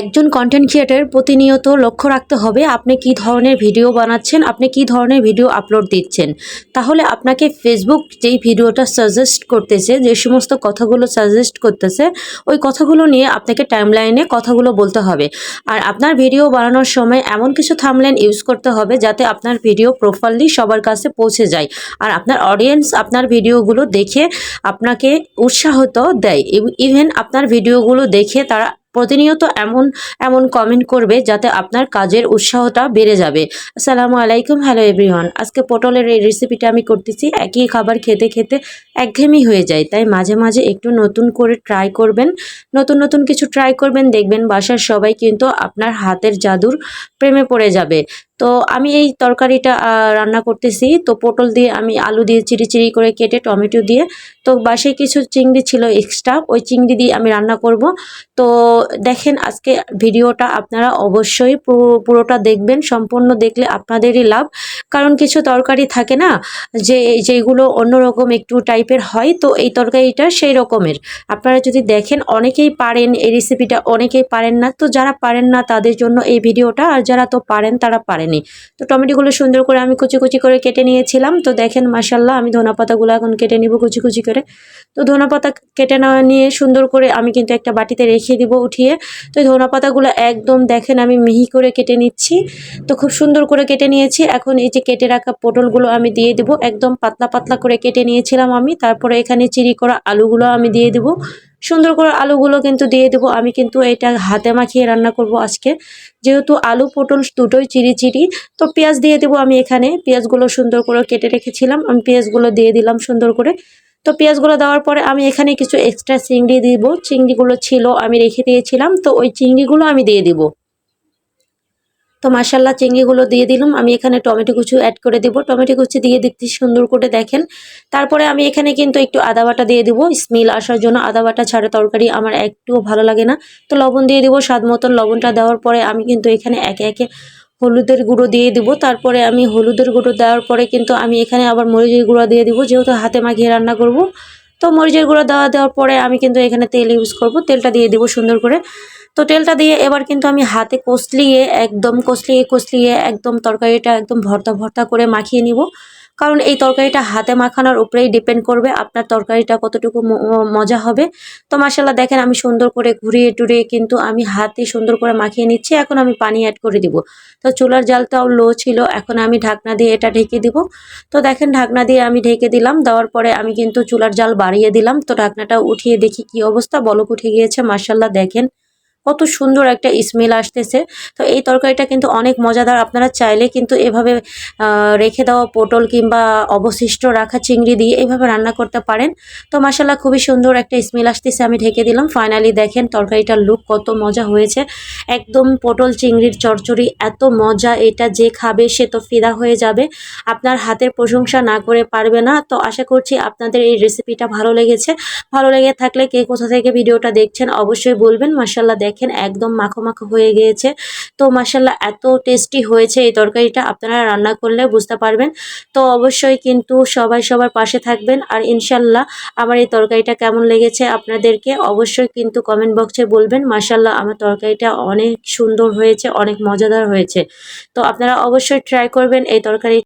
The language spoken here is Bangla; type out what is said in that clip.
একজন কন্টেন্ট ক্রিয়েটর প্রতিনিয়ত লক্ষ্য রাখতে হবে আপনি কি ধরনের ভিডিও বানাচ্ছেন, আপনি কি ধরনের ভিডিও আপলোড দিচ্ছেন। তাহলে আপনাকে ফেসবুক যেই ভিডিওটা সাজেস্ট করতেছে, যে সমস্ত কথাগুলো সাজেস্ট করতেছে, ওই কথাগুলো নিয়ে আপনাকে টাইমলাইনে কথাগুলো বলতে হবে। আর আপনার ভিডিও বানানোর সময় এমন কিছু থামলাইন ইউজ করতে হবে যাতে আপনার ভিডিও প্রপারলি সবার কাছে পৌঁছে যায়। আর আপনার অডিয়েন্স আপনার ভিডিওগুলো দেখে আপনাকে উৎসাহিত দেয়। ইভেন আপনার ভিডিওগুলো দেখে তারা প্রতিনিয়ত এমন এমন কমেন্ট করবে যাতে আপনার কাজের উৎসাহটা বেড়ে যাবে। আসসালামু আলাইকুম হ্যালো এভরিওয়ান আজকে পটলের এই রেসিপিটা আমি করতেছি। একই খাবার খেতে খেতে একঘেমি হয়ে যায়। তাই মাঝে মাঝে একটু নতুন করে ট্রাই করবেন। নতুন নতুন কিছু ট্রাই করবেন। দেখবেন বাসার সবাই কিন্তু আপনার হাতের জাদুর প্রেমে পড়ে যাবে। তো আমি এই তরকারিটা রান্না করতেছি। তো পটল দিয়ে আমি আলু দিয়ে চিরি চিরি করে কেটে টমেটো দিয়ে, তো বাসায় কিছু চিংড়ি ছিল এক্সট্রা ওই চিংড়ি দিয়ে আমি রান্না করব। তো দেখেন আজকে ভিডিওটা আপনারা অবশ্যই পুরো- পুরোটা দেখবেন, সম্পূর্ণ দেখলে আপনাদেরই লাভ। কারণ কিছু তরকারি থাকে না, যে যেগুলো অন্যরকম একটু টাইপের হয়, তো এই তরকারিটা সেই রকমের। আপনারা যদি দেখেন, অনেকেই পারেন এই রেসিপিটা অনেকেই পারেন না। তো যারা পারেন না তাদের জন্য এই ভিডিওটা, আর যারা তো পারেন তারা পারেনি। তো টমেটোগুলো সুন্দর করে আমি কুচি কুচি করে কেটে নিয়েছিলাম। তো দেখেন মাসাল্লাহ আমি ধনা পাতাগুলো এখন কেটে নিব কুচি কুচি করে। তো ধনা পাতা কেটে নেওয়া নিয়ে সুন্দর করে আমি কিন্তু একটা বাটিতে রেখে দিব উঠিয়ে। তো এই ধনা পাতাগুলো একদম দেখেন, আমি মিহি করে কেটে নিচ্ছি। তো খুব সুন্দর করে কেটে নিয়েছি। এখন এই যে কেটে রাখা পটলগুলো আমি দিয়ে দেবো। একদম পাতলা পাতলা করে কেটে নিয়েছিলাম আমি। তারপরে এখানে চিরি করা আলুগুলো আমি দিয়ে দেবো। সুন্দর করে আলুগুলো কিন্তু দিয়ে দেবো। আমি কিন্তু এটা হাতে মাখিয়ে রান্না করব আজকে। যেহেতু আলু, পটল দুটোই চিরি চিরি তো পেঁয়াজ দিয়ে দেবো আমি এখানে। পেঁয়াজগুলো সুন্দর করে কেটে রেখেছিলাম। আমি পেঁয়াজগুলো দিয়ে দিলাম সুন্দর করে। তো পেঁয়াজগুলো দেওয়ার পরে আমি এখানে কিছু এক্সট্রা চিংড়ি দিব। চিংড়িগুলো ছিল, আমি রেখে দিয়েছিলাম। তো ওই চিংড়িগুলো আমি দিয়ে দিব। তো মাসাল্লাহ চিংড়িগুলো দিয়ে দিলাম। আমি এখানে টমেটো কুচু অ্যাড করে দিব। টমেটো কুচি দিয়ে দিচ্ছি সুন্দর করে দেখেন। তারপরে আমি এখানে কিন্তু একটু আদা বাটা দিয়ে দিব। স্মেল আসার জন্য আদা বাটা ছাড়া তরকারি আমার একটুও ভালো লাগে না। তো লবণ দিয়ে দিব স্বাদ মতন। লবণটা দেওয়ার পরে আমি কিন্তু এখানে একে একে হলুদের গুঁড়ো দিয়ে দিব। তারপরে আমি হলুদের গুঁড়ো দেওয়ার পরে কিন্তু আমি এখানে আবার মরিচের গুঁড়ো দিয়ে দিব। যেহেতু হাতে মাখিয়ে রান্না করব তো মরিচের গুঁড়ো দেওয়া দেওয়ার পরে আমি কিন্তু এখানে তেল ইউজ করব। তেলটা দিয়ে দেবো সুন্দর করে। তো তেলটা দিয়ে এবার কিন্তু আমি হাতে কষলিয়ে একদম কষলিয়ে কষলিয়ে একদম তরকারিটা একদম ভর্তা ভর্তা করে মাখিয়ে নিব। কারণ এই তরকারিটা হাতে মাখানোর উপরেই ডিপেন্ড করবে আপনার তরকারিটা কতটুকু মজা হবে। তো মাসাল্লাহ দেখেন আমি সুন্দর করে ঘুরিয়ে টুরিয়ে কিন্তু আমি হাতে সুন্দর করে মাখিয়ে নিচ্ছি, এখন আমি পানি অ্যাড করে দিব। তো চুলার জালটাও লো ছিল, এখন আমি ঢাকনা দিয়ে এটা ঢেকে দিব। তো দেখেন ঢাকনা দিয়ে আমি ঢেকে দিলাম, দেওয়ার পরে আমি কিন্তু চুলার জাল বাড়িয়ে দিলাম। তো ঢাকনাটা উঠিয়ে দেখি কি অবস্থা, বলক উঠে গিয়েছে মাসাল্লাহ দেখেন। কত সুন্দর একটা স্মেল আসতেছে। তো এই তরকারিটা কিন্তু অনেক মজাদার। আপনারা চাইলে কিন্তু এভাবে রেখে দেওয়া পটল কিংবা অবশিষ্ট রাখা চিংড়ি দিয়ে এইভাবে রান্না করতে পারেন। তো মাসাল্লাহ খুবই সুন্দর একটা স্মেল আসতেছে, আমি ঢেকে দিলাম। ফাইনালি দেখেন তরকারিটার লুক কত মজা হয়েছে। একদম পটল চিংড়ির চচ্চড়ি, এত মজা। এটা যে খাবে সে তো ফিদা হয়ে যাবে। আপনার হাতের প্রশংসা না করে পারবে না। তো আশা করছি আপনাদের এই রেসিপিটা ভালো লেগেছে। ভালো লেগে থাকলে কে কোথা থেকে ভিডিওটা দেখছেন অবশ্যই বলবেন। মাসাল্লাহ দেখেন একদম মাখো মাখো হয়ে গিয়েছে। তো মাসাল্লাহ এত টেস্টি হয়েছে এই তরকারিটা, আপনারা রান্না করলে বুঝতে পারবেন। তো অবশ্যই কিন্তু সবাই সবার পাশে থাকবেন আর ইনশাল্লাহ আমার এই তরকারিটা কেমন লেগেছে আপনাদেরকে অবশ্যই কিন্তু কমেন্ট বক্সে বলবেন। মাসাল্লাহ আমার তরকারিটা অনেক সুন্দর হয়েছে, অনেক মজাদার হয়েছে। তো আপনারা অবশ্যই ট্রাই করবেন এই তরকারি